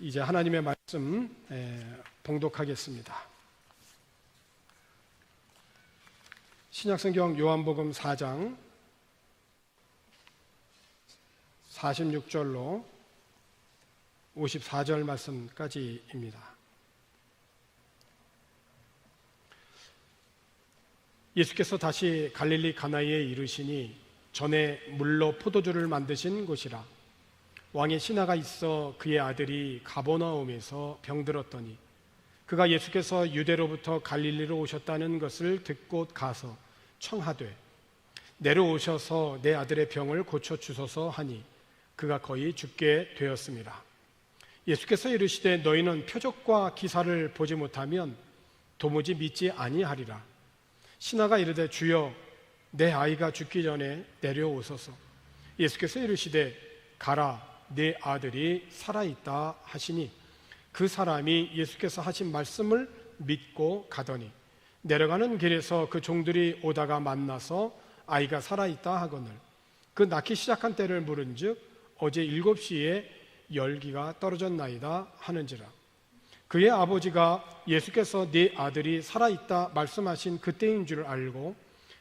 이제 하나님의 말씀 에, 봉독하겠습니다. 신약성경 요한복음 4장 46절로 54절 말씀까지입니다. 예수께서 다시 갈릴리 가나이에 이르시니 전에 물로 포도주를 만드신 곳이라 왕의 신하가 있어 그의 아들이 가보나움에서 병들었더니 그가 예수께서 유대로부터 갈릴리로 오셨다는 것을 듣고 가서 청하되 내려오셔서 내 아들의 병을 고쳐 주소서 하니 그가 거의 죽게 되었습니다. 예수께서 이르시되 너희는 표적과 기사를 보지 못하면 도무지 믿지 아니하리라. 신하가 이르되 주여 내 아이가 죽기 전에 내려오소서. 예수께서 이르시되 가라 내 아들이 살아 있다 하시니 그 사람이 예수께서 하신 말씀을 믿고 가더니 내려가는 길에서 그 종들이 오다가 만나서 아이가 살아 있다 하거늘 그 낳기 시작한 때를 물은즉 어제 일곱 시에 열기가 떨어졌나이다 하는지라 그의 아버지가 예수께서 네 아들이 살아있다 말씀하신 그때인 줄 알고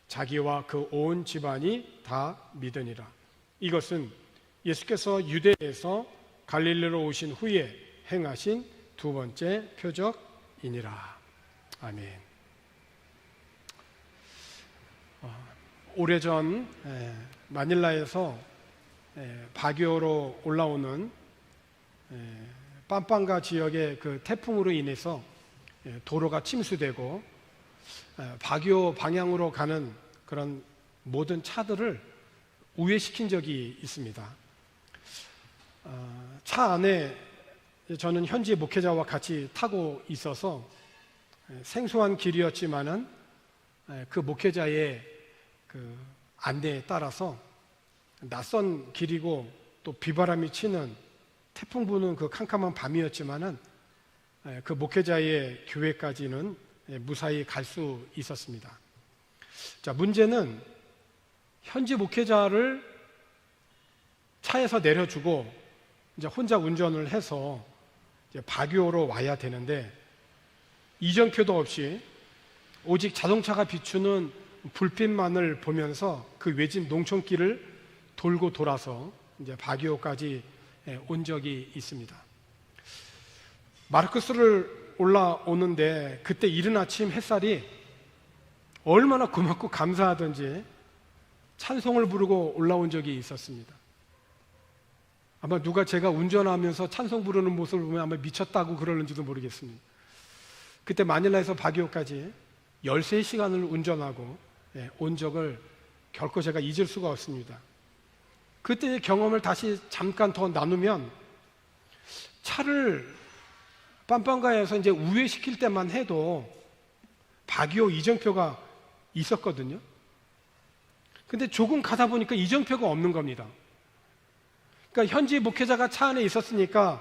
자기와 그 온 집안이 다 믿으니라. 이것은 예수께서 유대에서 갈릴리로 오신 후에 행하신 두 번째 표적이니라. 아멘. 어, 오래전 마닐라에서 바교로 올라오는 빰빵가 지역의 그 태풍으로 인해서 도로가 침수되고 바교 방향으로 가는 그런 모든 차들을 우회시킨 적이 있습니다. 어, 차 안에 저는 현지 목회자와 같이 타고 있어서 생소한 길이었지만은 그 목회자의 그 안내에 따라서 낯선 길이고 또 비바람이 치는 태풍 부는 그 캄캄한 밤이었지만은 그 목회자의 교회까지는 무사히 갈 수 있었습니다. 자, 문제는 현지 목회자를 차에서 내려주고 이제 혼자 운전을 해서 바교로 와야 되는데 이정표도 없이 오직 자동차가 비추는 불빛만을 보면서 그 외진 농촌길을 돌고 돌아서 이제 바교까지 온 적이 있습니다. 마르크스를 올라오는데 그때 이른 아침 햇살이 얼마나 고맙고 감사하던지 찬송을 부르고 올라온 적이 있었습니다. 아마 누가 제가 운전하면서 찬송 부르는 모습을 보면 아마 미쳤다고 그러는지도 모르겠습니다. 그때 마닐라에서 바기오까지 13시간을 운전하고 예, 온 적을 결코 제가 잊을 수가 없습니다. 그때의 경험을 다시 잠깐 더 나누면 차를 빰빰가에서 이제 우회시킬 때만 해도 바기오 이정표가 있었거든요. 근데 조금 가다 보니까 이정표가 없는 겁니다. 그러니까 현지 목회자가 차 안에 있었으니까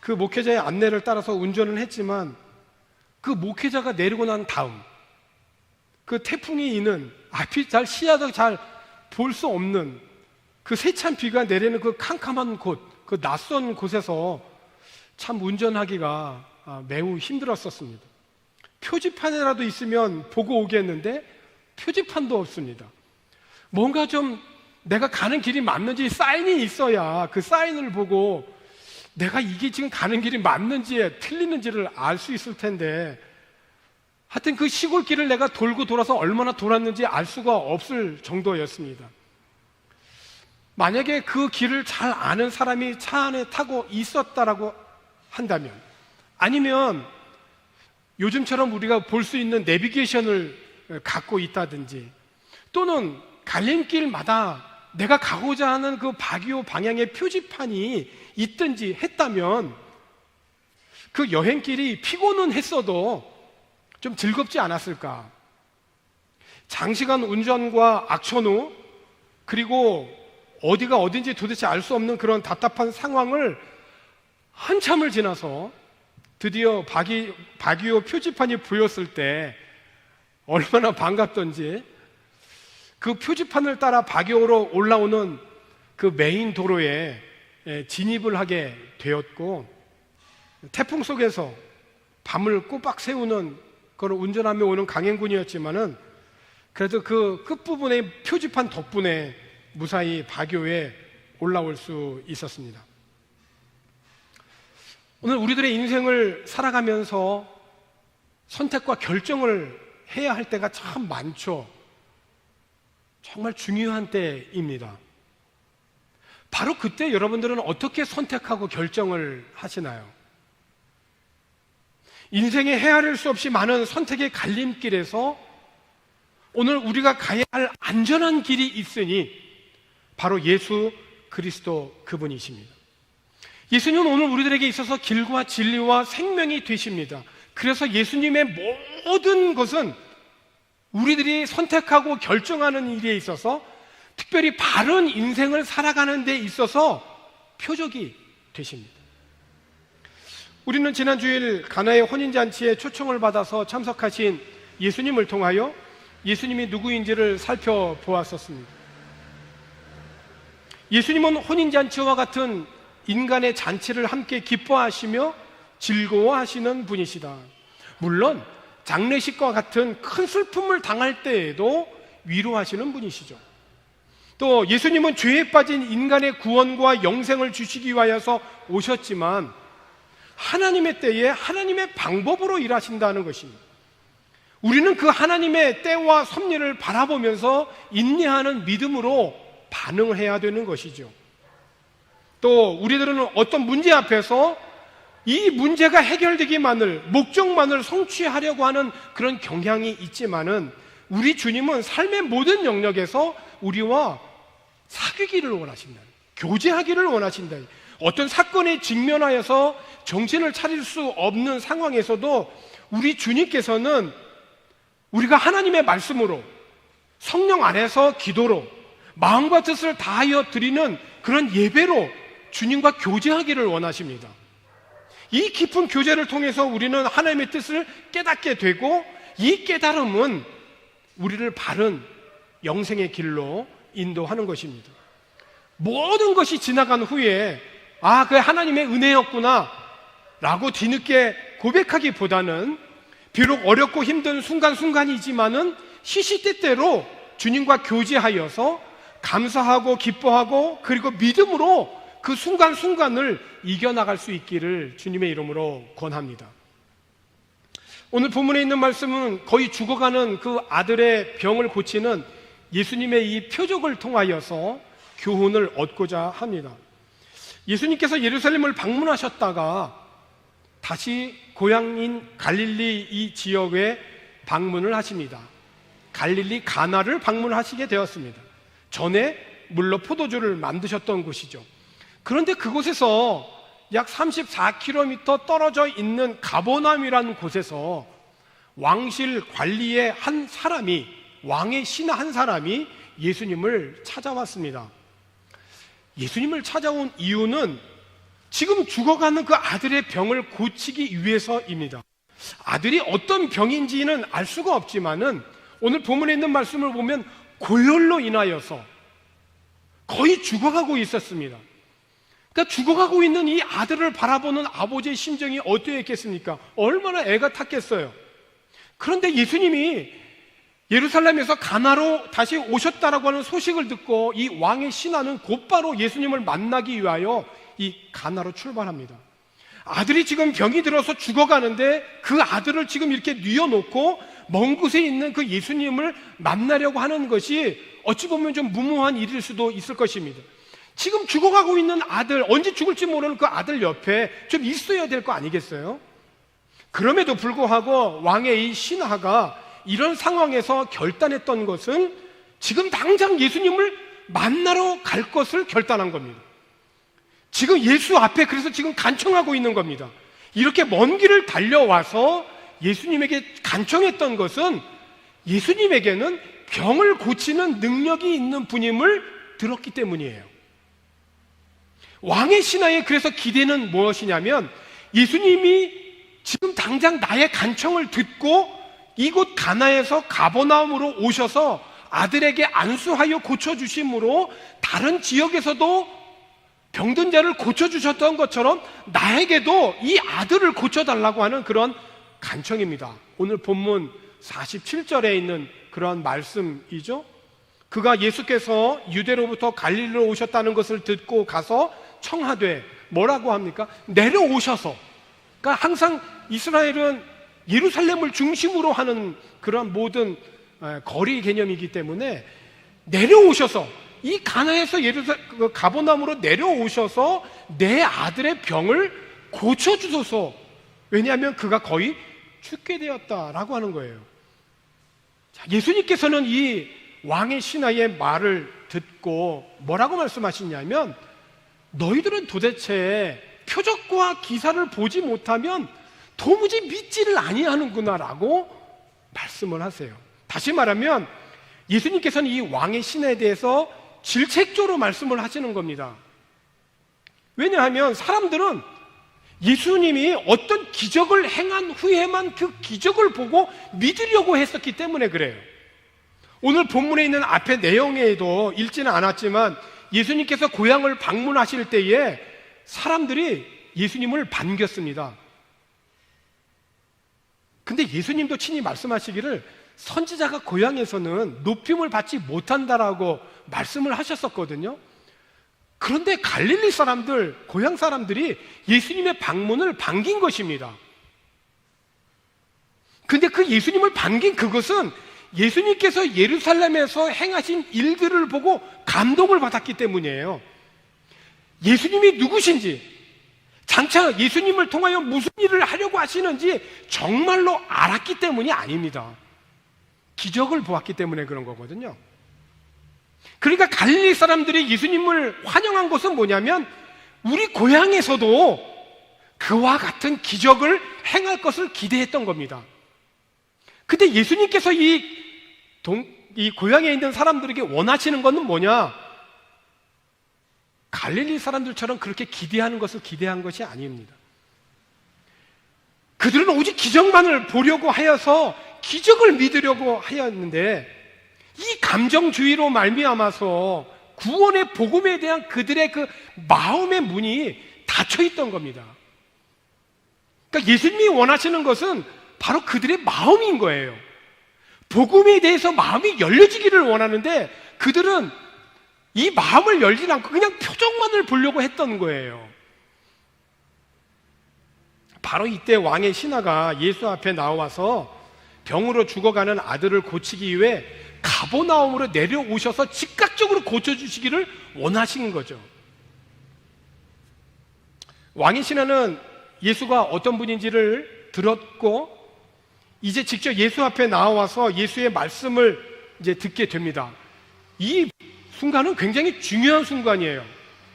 그 목회자의 안내를 따라서 운전을 했지만 그 목회자가 내리고 난 다음 그 태풍이 있는 앞이 잘 시야도 잘 볼 수 없는 그 세찬 비가 내리는 그 캄캄한 곳, 그 낯선 곳에서 참 운전하기가 아, 매우 힘들었었습니다. 표지판이라도 있으면 보고 오겠는데 표지판도 없습니다. 뭔가 좀 내가 가는 길이 맞는지 사인이 있어야 그 사인을 보고 내가 이게 지금 가는 길이 맞는지 틀리는지를 알 수 있을 텐데 하여튼 그 시골길을 내가 돌고 돌아서 얼마나 돌았는지 알 수가 없을 정도였습니다. 만약에 그 길을 잘 아는 사람이 차 안에 타고 있었다라고 한다면 아니면 요즘처럼 우리가 볼 수 있는 내비게이션을 갖고 있다든지 또는 갈림길마다 내가 가고자 하는 그 바기오 방향의 표지판이 있든지 했다면 그 여행길이 피곤은 했어도 좀 즐겁지 않았을까? 장시간 운전과 악천 후 그리고 어디가 어딘지 도대체 알 수 없는 그런 답답한 상황을 한참을 지나서 드디어 바기, 바기오 표지판이 보였을 때 얼마나 반갑던지 그 표지판을 따라 박용으로 올라오는 그 메인 도로에 진입을 하게 되었고 태풍 속에서 밤을 꼬박 세우는 그런 운전하며 오는 강행군이었지만은 그래도 그 끝부분에 표지판 덕분에 무사히 바교에 올라올 수 있었습니다. 오늘 우리들의 인생을 살아가면서 선택과 결정을 해야 할 때가 참 많죠. 정말 중요한 때입니다. 바로 그때 여러분들은 어떻게 선택하고 결정을 하시나요? 인생의 헤아릴 수 없이 많은 선택의 갈림길에서 오늘 우리가 가야 할 안전한 길이 있으니 바로 예수 그리스도 그분이십니다. 예수님은 오늘 우리들에게 있어서 길과 진리와 생명이 되십니다. 그래서 예수님의 모든 것은 우리들이 선택하고 결정하는 일에 있어서 특별히 바른 인생을 살아가는 데 있어서 표적이 되십니다. 우리는 지난 주일 가나의 혼인잔치에 초청을 받아서 참석하신 예수님을 통하여 예수님이 누구인지를 살펴보았었습니다. 예수님은 혼인잔치와 같은 인간의 잔치를 함께 기뻐하시며 즐거워하시는 분이시다. 물론 장례식과 같은 큰 슬픔을 당할 때에도 위로하시는 분이시죠. 또 예수님은 죄에 빠진 인간의 구원과 영생을 주시기 위하여서 오셨지만 하나님의 때에 하나님의 방법으로 일하신다는 것입니다. 우리는 그 하나님의 때와 섭리를 바라보면서 인내하는 믿음으로 반응을 해야 되는 것이죠. 또 우리들은 어떤 문제 앞에서 이 문제가 해결되기만을 목적만을 성취하려고 하는 그런 경향이 있지만은 우리 주님은 삶의 모든 영역에서 우리와 사귀기를 원하신다. 교제하기를 원하신다. 어떤 사건에 직면하여서 정신을 차릴 수 없는 상황에서도 우리 주님께서는 우리가 하나님의 말씀으로 성령 안에서 기도로 마음과 뜻을 다하여 드리는 그런 예배로 주님과 교제하기를 원하십니다. 이 깊은 교제를 통해서 우리는 하나님의 뜻을 깨닫게 되고 이 깨달음은 우리를 바른 영생의 길로 인도하는 것입니다. 모든 것이 지나간 후에 아, 그 하나님의 은혜였구나 라고 뒤늦게 고백하기보다는 비록 어렵고 힘든 순간순간이지만은 시시때때로 주님과 교제하여서 감사하고 기뻐하고 그리고 믿음으로 그 순간순간을 이겨나갈 수 있기를 주님의 이름으로 권합니다. 오늘 본문에 있는 말씀은 거의 죽어가는 그 아들의 병을 고치는 예수님의 이 표적을 통하여서 교훈을 얻고자 합니다. 예수님께서 예루살렘을 방문하셨다가 다시 고향인 갈릴리 이 지역에 방문을 하십니다. 갈릴리 가나를 방문하시게 되었습니다. 전에 물로 포도주를 만드셨던 곳이죠. 그런데 그곳에서 약 34km 떨어져 있는 가보남이라는 곳에서 왕실 관리의 한 사람이 왕의 신하 한 사람이 예수님을 찾아왔습니다. 예수님을 찾아온 이유는 지금 죽어가는 그 아들의 병을 고치기 위해서입니다. 아들이 어떤 병인지는 알 수가 없지만은 오늘 본문에 있는 말씀을 보면 고열로 인하여서 거의 죽어가고 있었습니다. 그러니까 죽어가고 있는 이 아들을 바라보는 아버지의 심정이 어떠했겠습니까? 얼마나 애가 탔겠어요. 그런데 예수님이 예루살렘에서 가나로 다시 오셨다라고 하는 소식을 듣고 이 왕의 신하는 곧바로 예수님을 만나기 위하여 이 가나로 출발합니다. 아들이 지금 병이 들어서 죽어가는데 그 아들을 지금 이렇게 뉘어놓고 먼 곳에 있는 그 예수님을 만나려고 하는 것이 어찌 보면 좀 무모한 일일 수도 있을 것입니다. 지금 죽어가고 있는 아들, 언제 죽을지 모르는 그 아들 옆에 좀 있어야 될 거 아니겠어요? 그럼에도 불구하고 왕의 이 신하가 이런 상황에서 결단했던 것은 지금 당장 예수님을 만나러 갈 것을 결단한 겁니다. 지금 예수 앞에 그래서 지금 간청하고 있는 겁니다. 이렇게 먼 길을 달려와서 예수님에게 간청했던 것은 예수님에게는 병을 고치는 능력이 있는 분임을 들었기 때문이에요. 왕의 신하의 그래서 기대는 무엇이냐면 예수님이 지금 당장 나의 간청을 듣고 이곳 가나에서 가버나움으로 오셔서 아들에게 안수하여 고쳐주심으로 다른 지역에서도 병든 자를 고쳐주셨던 것처럼 나에게도 이 아들을 고쳐달라고 하는 그런 간청입니다. 오늘 본문 47절에 있는 그런 말씀이죠. 그가 예수께서 유대로부터 갈릴리로 오셨다는 것을 듣고 가서 청하되 뭐라고 합니까? 내려오셔서. 그러니까 항상 이스라엘은 예루살렘을 중심으로 하는 그런 모든 에, 거리 개념이기 때문에 내려오셔서 이 가나에서 예루살 그 가보남으로 내려오셔서 내 아들의 병을 고쳐 주소서. 왜냐하면 그가 거의 죽게 되었다라고 하는 거예요. 자, 예수님께서는 이 왕의 신하의 말을 듣고 뭐라고 말씀하시냐면 너희들은 도대체 표적과 기사를 보지 못하면 도무지 믿지를 아니하는구나라고 말씀을 하세요. 다시 말하면 예수님께서는 이 왕의 신에 대해서 질책조로 말씀을 하시는 겁니다. 왜냐하면 사람들은 예수님이 어떤 기적을 행한 후에만 그 기적을 보고 믿으려고 했었기 때문에 그래요. 오늘 본문에 있는 앞에 내용에도 읽지는 않았지만 예수님께서 고향을 방문하실 때에 사람들이 예수님을 반겼습니다. 근데 예수님도 친히 말씀하시기를 선지자가 고향에서는 높임을 받지 못한다라고 말씀을 하셨었거든요. 그런데 갈릴리 사람들, 고향 사람들이 예수님의 방문을 반긴 것입니다. 근데 그 예수님을 반긴 그것은 예수님께서 예루살렘에서 행하신 일들을 보고 감동을 받았기 때문이에요. 예수님이 누구신지, 장차 예수님을 통하여 무슨 일을 하려고 하시는지 정말로 알았기 때문이 아닙니다. 기적을 보았기 때문에 그런 거거든요. 그러니까 갈릴리 사람들이 예수님을 환영한 것은 뭐냐면 우리 고향에서도 그와 같은 기적을 행할 것을 기대했던 겁니다. 근데 예수님께서 이, 동, 이 고향에 있는 사람들에게 원하시는 것은 뭐냐? 갈릴리 사람들처럼 그렇게 기대하는 것을 기대한 것이 아닙니다. 그들은 오직 기적만을 보려고 하여서 기적을 믿으려고 하였는데 이 감정주의로 말미암아서 구원의 복음에 대한 그들의 그 마음의 문이 닫혀 있던 겁니다. 그러니까 예수님이 원하시는 것은 바로 그들의 마음인 거예요. 복음에 대해서 마음이 열려지기를 원하는데 그들은 이 마음을 열지 않고 그냥 표정만을 보려고 했던 거예요. 바로 이때 왕의 신하가 예수 앞에 나와서 병으로 죽어가는 아들을 고치기 위해 가보나움으로 내려오셔서 즉각적으로 고쳐주시기를 원하신 거죠. 왕의 신하는 예수가 어떤 분인지를 들었고 이제 직접 예수 앞에 나와서 예수의 말씀을 이제 듣게 됩니다. 이 순간은 굉장히 중요한 순간이에요.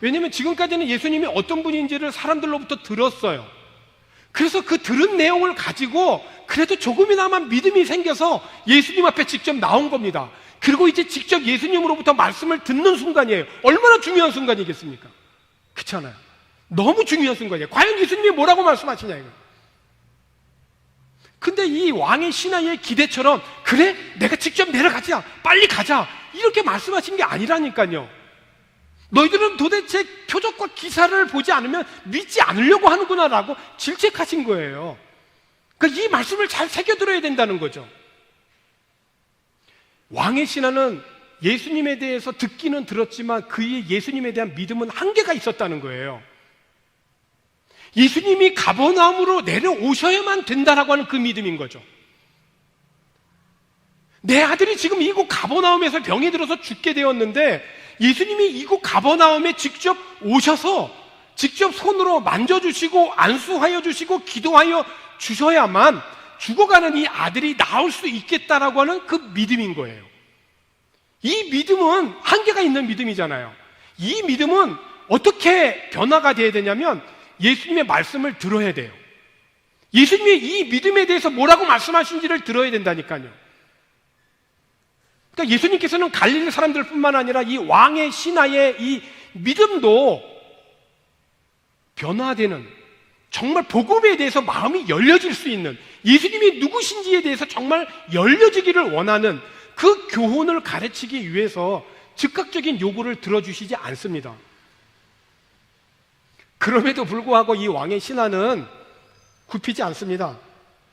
왜냐하면 지금까지는 예수님이 어떤 분인지를 사람들로부터 들었어요. 그래서 그 들은 내용을 가지고 그래도 조금이나마 믿음이 생겨서 예수님 앞에 직접 나온 겁니다. 그리고 이제 직접 예수님으로부터 말씀을 듣는 순간이에요. 얼마나 중요한 순간이겠습니까? 그렇잖아요. 너무 중요한 순간이에요. 과연 예수님이 뭐라고 말씀하시냐 이거. 근데 이 왕의 신하의 기대처럼 그래 내가 직접 내려가자 빨리 가자 이렇게 말씀하신 게 아니라니까요. 너희들은 도대체 표적과 기사를 보지 않으면 믿지 않으려고 하는구나라고 질책하신 거예요. 그러니까 이 말씀을 잘 새겨들어야 된다는 거죠. 왕의 신하는 예수님에 대해서 듣기는 들었지만 그의 예수님에 대한 믿음은 한계가 있었다는 거예요. 예수님이 가버나움으로 내려오셔야만 된다라고 하는 그 믿음인 거죠. 내 아들이 지금 이곳 가버나움에서 병이 들어서 죽게 되었는데 예수님이 이곳 가버나움에 직접 오셔서 직접 손으로 만져주시고 안수하여 주시고 기도하여 주셔야만 죽어가는 이 아들이 나올 수 있겠다라고 하는 그 믿음인 거예요. 이 믿음은 한계가 있는 믿음이잖아요. 이 믿음은 어떻게 변화가 돼야 되냐면 예수님의 말씀을 들어야 돼요. 예수님이 이 믿음에 대해서 뭐라고 말씀하신지를 들어야 된다니까요. 그러니까 예수님께서는 갈릴리 사람들 뿐만 아니라 이 왕의 신하의 이 믿음도 변화되는 정말 복음에 대해서 마음이 열려질 수 있는 예수님이 누구신지에 대해서 정말 열려지기를 원하는 그 교훈을 가르치기 위해서 즉각적인 요구를 들어주시지 않습니다. 그럼에도 불구하고 이 왕의 신하는 굽히지 않습니다.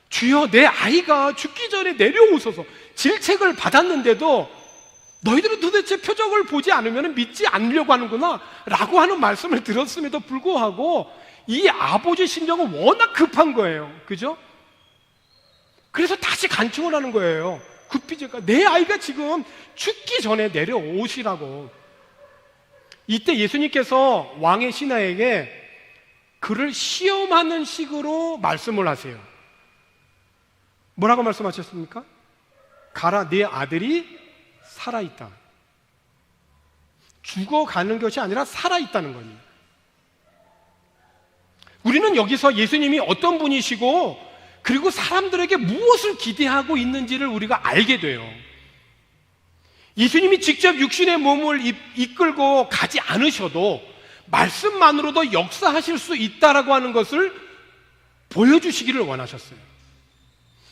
주여 내 아이가 죽기 전에 내려오소서 질책을 받았는데도 너희들은 도대체 표적을 보지 않으면 믿지 않으려고 하는구나 라고 하는 말씀을 들었음에도 불구하고 이 아버지 심정은 워낙 급한 거예요. 그죠? 그래서 다시 간청을 하는 거예요. 굽히지가 내 아이가 지금 죽기 전에 내려오시라고. 이때 예수님께서 왕의 신하에게 그를 시험하는 식으로 말씀을 하세요. 뭐라고 말씀하셨습니까? 가라, 내 아들이 살아있다. 죽어가는 것이 아니라 살아있다는 겁니다. 우리는 여기서 예수님이 어떤 분이시고 그리고 사람들에게 무엇을 기대하고 있는지를 우리가 알게 돼요. 예수님이 직접 육신의 몸을 이- 이끌고 가지 않으셔도 말씀만으로도 역사하실 수 있다라고 하는 것을 보여주시기를 원하셨어요.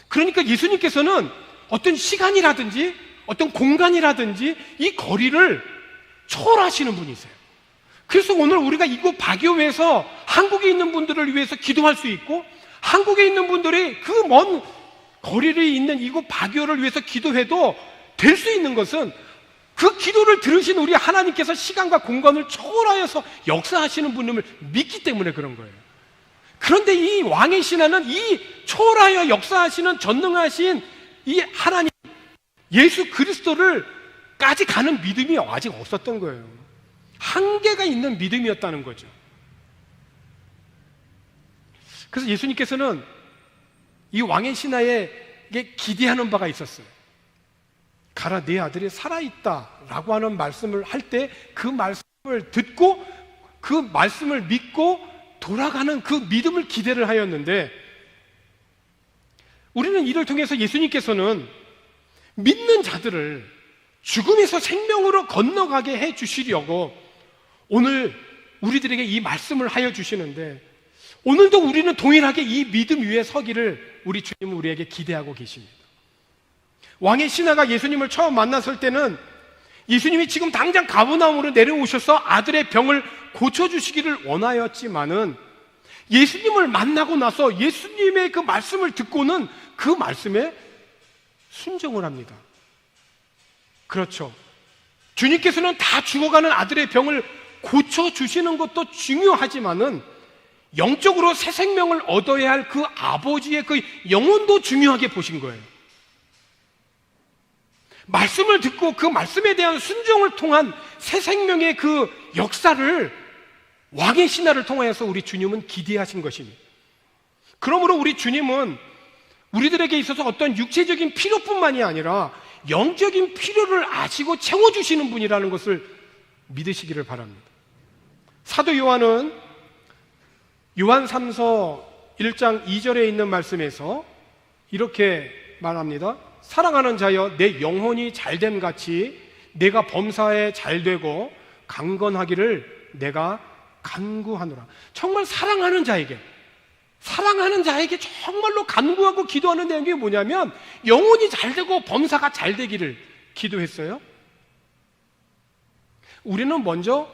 그러니까 예수님께서는 어떤 시간이라든지 어떤 공간이라든지 이 거리를 초월하시는 분이세요. 그래서 오늘 우리가 이곳 박교회에서 한국에 있는 분들을 위해서 기도할 수 있고 한국에 있는 분들이 그 먼 거리를 있는 이곳 박교를 위해서 기도해도 될 수 있는 것은 그 기도를 들으신 우리 하나님께서 시간과 공간을 초월하여서 역사하시는 분임을 믿기 때문에 그런 거예요. 그런데 이 왕의 신하는 이 초월하여 역사하시는 전능하신 이 하나님 예수 그리스도를 까지 가는 믿음이 아직 없었던 거예요. 한계가 있는 믿음이었다는 거죠. 그래서 예수님께서는 이 왕의 신하에게 기대하는 바가 있었어요. 가라, 내 아들이 살아있다. 라고 하는 말씀을 할 때 그 말씀을 듣고 그 말씀을 믿고 돌아가는 그 믿음을 기대를 하였는데 우리는 이를 통해서 예수님께서는 믿는 자들을 죽음에서 생명으로 건너가게 해 주시려고 오늘 우리들에게 이 말씀을 하여 주시는데 오늘도 우리는 동일하게 이 믿음 위에 서기를 우리 주님은 우리에게 기대하고 계십니다. 왕의 신하가 예수님을 처음 만났을 때는 예수님이 지금 당장 가브나움으로 내려오셔서 아들의 병을 고쳐주시기를 원하였지만은 예수님을 만나고 나서 예수님의 그 말씀을 듣고는 그 말씀에 순종을 합니다. 그렇죠. 주님께서는 다 죽어가는 아들의 병을 고쳐주시는 것도 중요하지만은 영적으로 새 생명을 얻어야 할 그 아버지의 그 영혼도 중요하게 보신 거예요. 말씀을 듣고 그 말씀에 대한 순종을 통한 새 생명의 그 역사를 왕의 신화를 통하여서 우리 주님은 기대하신 것입니다. 그러므로 우리 주님은 우리들에게 있어서 어떤 육체적인 필요뿐만이 아니라 영적인 필요를 아시고 채워주시는 분이라는 것을 믿으시기를 바랍니다. 사도 요한은 요한 3서 1장 2절에 있는 말씀에서 이렇게 말합니다. 사랑하는 자여 내 영혼이 잘됨 같이 내가 범사에 잘 되고 강건하기를 내가 간구하노라. 정말 사랑하는 자에게 사랑하는 자에게 정말로 간구하고 기도하는 내용이 뭐냐면 영혼이 잘 되고 범사가 잘 되기를 기도했어요. 우리는 먼저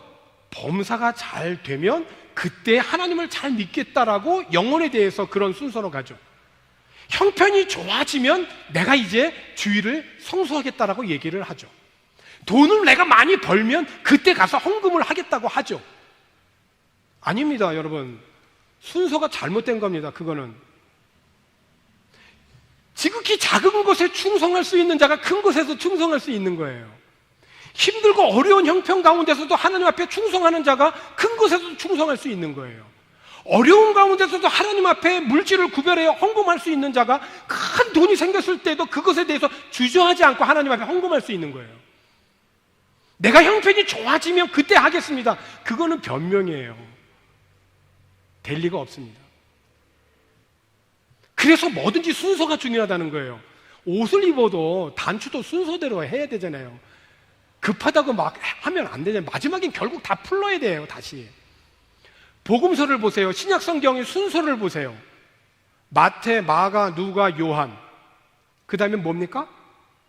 범사가 잘 되면 그때 하나님을 잘 믿겠다라고 영혼에 대해서 그런 순서로 가죠. 형편이 좋아지면 내가 이제 주의를 성수하겠다라고 얘기를 하죠. 돈을 내가 많이 벌면 그때 가서 헌금을 하겠다고 하죠. 아닙니다, 여러분. 순서가 잘못된 겁니다, 그거는. 지극히 작은 것에 충성할 수 있는 자가 큰 것에서 충성할 수 있는 거예요. 힘들고 어려운 형편 가운데서도 하나님 앞에 충성하는 자가 큰 것에서 충성할 수 있는 거예요. 어려운 가운데서도 하나님 앞에 물질을 구별해서 헌금할 수 있는 자가 큰 돈이 생겼을 때도 그것에 대해서 주저하지 않고 하나님 앞에 헌금할 수 있는 거예요. 내가 형편이 좋아지면 그때 하겠습니다. 그거는 변명이에요. 될 리가 없습니다. 그래서 뭐든지 순서가 중요하다는 거예요. 옷을 입어도 단추도 순서대로 해야 되잖아요. 급하다고 막 하면 안 되잖아요. 마지막엔 결국 다 풀러야 돼요, 다시. 복음서를 보세요. 신약 성경의 순서를 보세요. 마태, 마가, 누가, 요한. 그 다음에 뭡니까?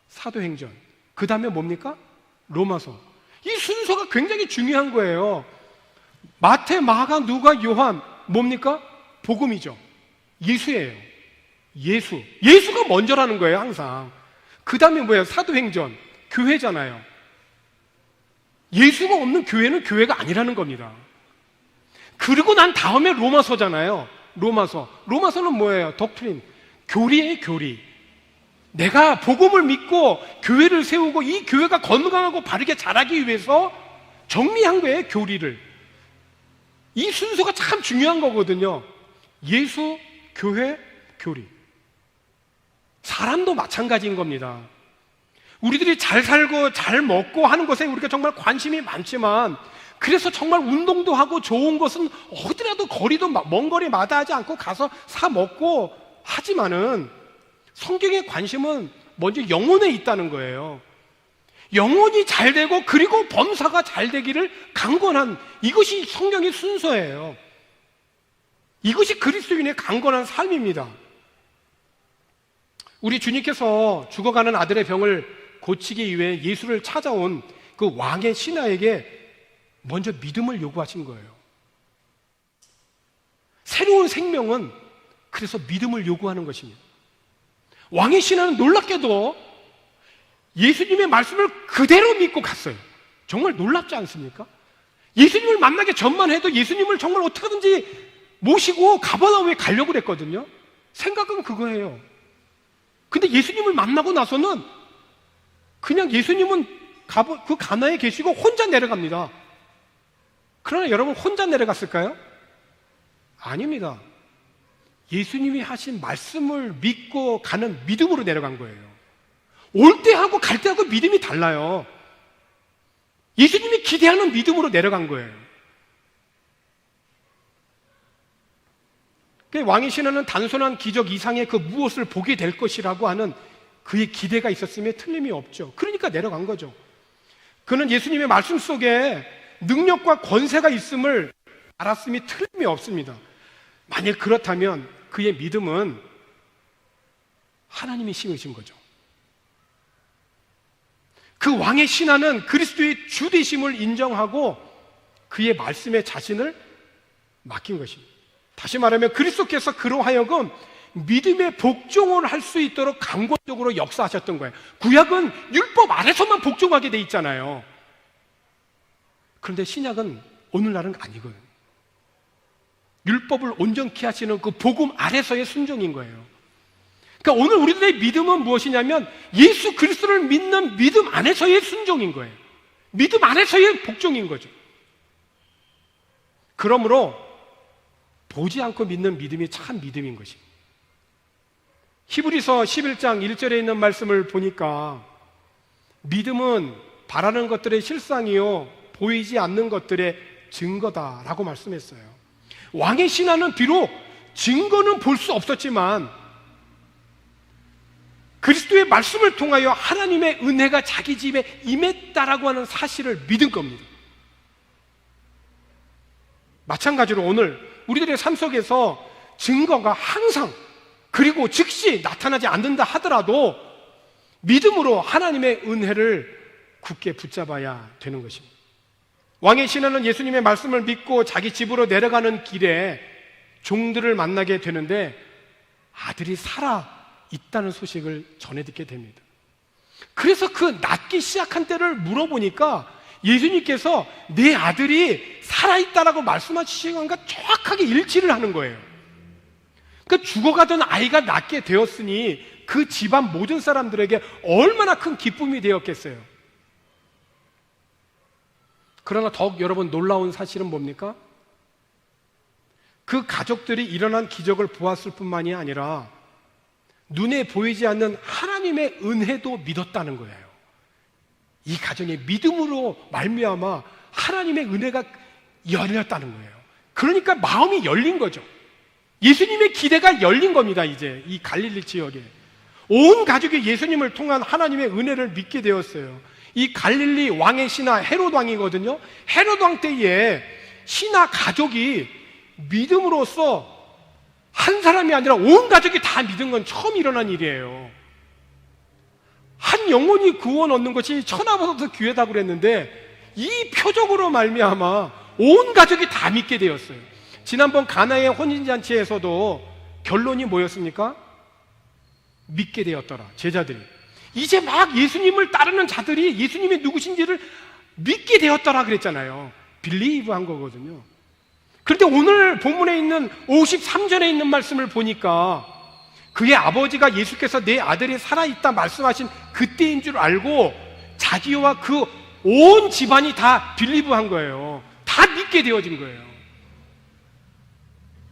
사도행전. 그 다음에 뭡니까? 로마서. 이 순서가 굉장히 중요한 거예요. 마태, 마가, 누가, 요한 뭡니까? 복음이죠. 예수예요. 예수. 예수가 먼저라는 거예요, 항상. 그 다음에 뭐예요? 사도행전. 교회잖아요. 예수가 없는 교회는 교회가 아니라는 겁니다. 그리고 난 다음에 로마서잖아요. 로마서. 로마서는 뭐예요? 독트린. 교리의 교리. 내가 복음을 믿고 교회를 세우고 이 교회가 건강하고 바르게 자라기 위해서 정리한 거예요, 교리를. 이 순서가 참 중요한 거거든요. 예수, 교회, 교리. 사람도 마찬가지인 겁니다. 우리들이 잘 살고 잘 먹고 하는 것에 우리가 정말 관심이 많지만 그래서 정말 운동도 하고 좋은 것은 어디라도 거리도 마- 먼 거리 마다하지 않고 가서 사 먹고 하지만은 성경의 관심은 먼저 영혼에 있다는 거예요. 영혼이 잘 되고 그리고 범사가 잘 되기를 강권한 이것이 성경의 순서예요. 이것이 그리스도인의 강건한 삶입니다. 우리 주님께서 죽어가는 아들의 병을 고치기 위해 예수를 찾아온 그 왕의 신하에게 먼저 믿음을 요구하신 거예요. 새로운 생명은 그래서 믿음을 요구하는 것입니다. 왕의 신하는 놀랍게도 예수님의 말씀을 그대로 믿고 갔어요. 정말 놀랍지 않습니까? 예수님을 만나기 전만 해도 예수님을 정말 어떻게든지 모시고 가버나움에 가려고 그랬거든요. 생각은 그거예요. 근데 예수님을 만나고 나서는 그냥 예수님은 그 가나에 계시고 혼자 내려갑니다. 그러나 여러분 혼자 내려갔을까요? 아닙니다. 예수님이 하신 말씀을 믿고 가는 믿음으로 내려간 거예요. 올 때하고 갈 때하고 믿음이 달라요. 예수님이 기대하는 믿음으로 내려간 거예요. 그 왕의 신하는 단순한 기적 이상의 그 무엇을 보게 될 것이라고 하는 그의 기대가 있었음에 틀림이 없죠. 그러니까 내려간 거죠. 그는 예수님의 말씀 속에 능력과 권세가 있음을 알았음이 틀림이 없습니다. 만약 그렇다면 그의 믿음은 하나님이 심으신 거죠. 그 왕의 신하는 그리스도의 주되심을 인정하고 그의 말씀에 자신을 맡긴 것입니다. 다시 말하면 그리스도께서 그로 하여금 믿음의 복종을 할 수 있도록 강권적으로 역사하셨던 거예요. 구약은 율법 아래서만 복종하게 돼 있잖아요. 그런데 신약은 오늘날은 아니거든요. 율법을 온전케 하시는 그 복음 아래서의 순종인 거예요. 그러니까 오늘 우리들의 믿음은 무엇이냐면 예수 그리스도를 믿는 믿음 안에서의 순종인 거예요. 믿음 안에서의 복종인 거죠. 그러므로 보지 않고 믿는 믿음이 참 믿음인 것입니다. 히브리서 11장 1절에 있는 말씀을 보니까 믿음은 바라는 것들의 실상이요 보이지 않는 것들의 증거다라고 말씀했어요. 왕의 신하는 비록 증거는 볼 수 없었지만 그리스도의 말씀을 통하여 하나님의 은혜가 자기 집에 임했다라고 하는 사실을 믿은 겁니다. 마찬가지로 오늘 우리들의 삶 속에서 증거가 항상 그리고 즉시 나타나지 않는다 하더라도 믿음으로 하나님의 은혜를 굳게 붙잡아야 되는 것입니다. 왕의 신하는 예수님의 말씀을 믿고 자기 집으로 내려가는 길에 종들을 만나게 되는데 아들이 살아 있다는 소식을 전해 듣게 됩니다. 그래서 그 낫기 시작한 때를 물어보니까 예수님께서 내 아들이 살아있다라고 말씀하시는 것과 정확하게 일치를 하는 거예요. 그러니까 죽어가던 아이가 낫게 되었으니 그 집안 모든 사람들에게 얼마나 큰 기쁨이 되었겠어요. 그러나 더욱 여러분 놀라운 사실은 뭡니까? 그 가족들이 일어난 기적을 보았을 뿐만이 아니라 눈에 보이지 않는 하나님의 은혜도 믿었다는 거예요. 이 가정의 믿음으로 말미암아 하나님의 은혜가 열렸다는 거예요. 그러니까 마음이 열린 거죠. 예수님의 기대가 열린 겁니다, 이제. 이 갈릴리 지역에. 온 가족이 예수님을 통한 하나님의 은혜를 믿게 되었어요. 이 갈릴리 왕의 신하 헤롯 왕이거든요. 헤롯 왕 때에 신하 가족이 믿음으로써 한 사람이 아니라 온 가족이 다 믿은 건 처음 일어난 일이에요. 한 영혼이 구원 얻는 것이 천하보다도 귀하다고 그랬는데 이 표적으로 말미암아 온 가족이 다 믿게 되었어요. 지난번 가나의 혼인잔치에서도 결론이 뭐였습니까? 믿게 되었더라. 제자들이. 이제 막 예수님을 따르는 자들이 예수님이 누구신지를 믿게 되었더라 그랬잖아요. 빌리브 한 거거든요. 그런데 오늘 본문에 있는 53절에 있는 말씀을 보니까 그의 아버지가 예수께서 내 아들이 살아있다 말씀하신 그때인 줄 알고 자기와 그 온 집안이 다 빌리브 한 거예요. 다 믿게 되어진 거예요.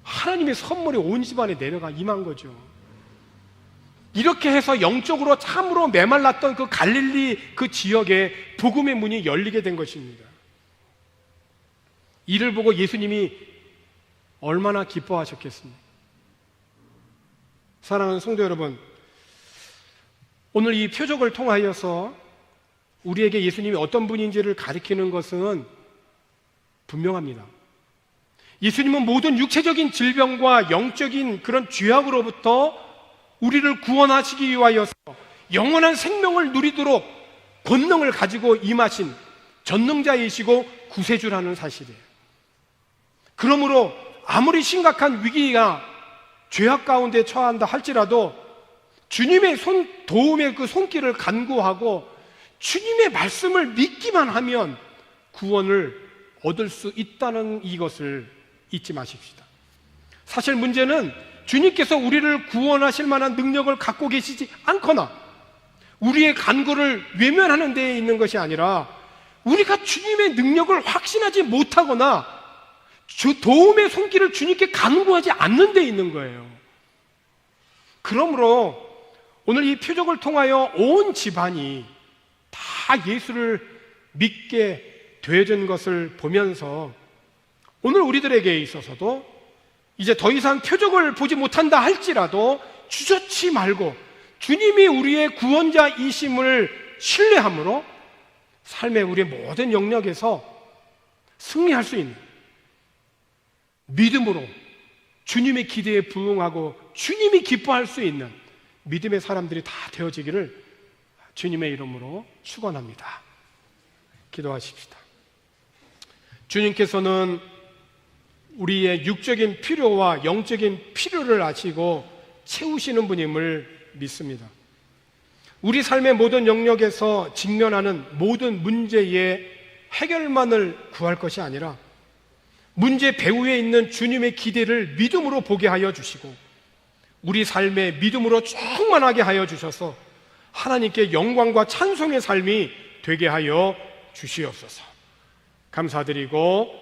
하나님의 선물이 온 집안에 내려가 임한 거죠. 이렇게 해서 영적으로 참으로 메말랐던 그 갈릴리 그 지역에 복음의 문이 열리게 된 것입니다. 이를 보고 예수님이 얼마나 기뻐하셨겠습니까? 사랑하는 성도 여러분, 오늘 이 표적을 통하여서 우리에게 예수님이 어떤 분인지를 가리키는 것은 분명합니다. 예수님은 모든 육체적인 질병과 영적인 그런 죄악으로부터 우리를 구원하시기 위하여서 영원한 생명을 누리도록 권능을 가지고 임하신 전능자이시고 구세주라는 사실이에요. 그러므로 아무리 심각한 위기가 죄악 가운데 처한다 할지라도 주님의 손 도움의 그 손길을 간구하고 주님의 말씀을 믿기만 하면 구원을 얻을 수 있다는 이것을 잊지 마십시다. 사실 문제는 주님께서 우리를 구원하실 만한 능력을 갖고 계시지 않거나 우리의 간구를 외면하는 데에 있는 것이 아니라 우리가 주님의 능력을 확신하지 못하거나 주 도움의 손길을 주님께 간구하지 않는 데 있는 거예요. 그러므로 오늘 이 표적을 통하여 온 집안이 다 예수를 믿게 되어진 것을 보면서 오늘 우리들에게 있어서도 이제 더 이상 표적을 보지 못한다 할지라도 주저치 말고 주님이 우리의 구원자이심을 신뢰함으로 삶의 우리의 모든 영역에서 승리할 수 있는 믿음으로 주님의 기대에 부응하고 주님이 기뻐할 수 있는 믿음의 사람들이 다 되어지기를 주님의 이름으로 축원합니다. 기도하십시다. 주님께서는 우리의 육적인 필요와 영적인 필요를 아시고 채우시는 분임을 믿습니다. 우리 삶의 모든 영역에서 직면하는 모든 문제의 해결만을 구할 것이 아니라 문제 배후에 있는 주님의 기대를 믿음으로 보게 하여 주시고 우리 삶에 믿음으로 충만하게 하여 주셔서 하나님께 영광과 찬송의 삶이 되게 하여 주시옵소서. 감사드리고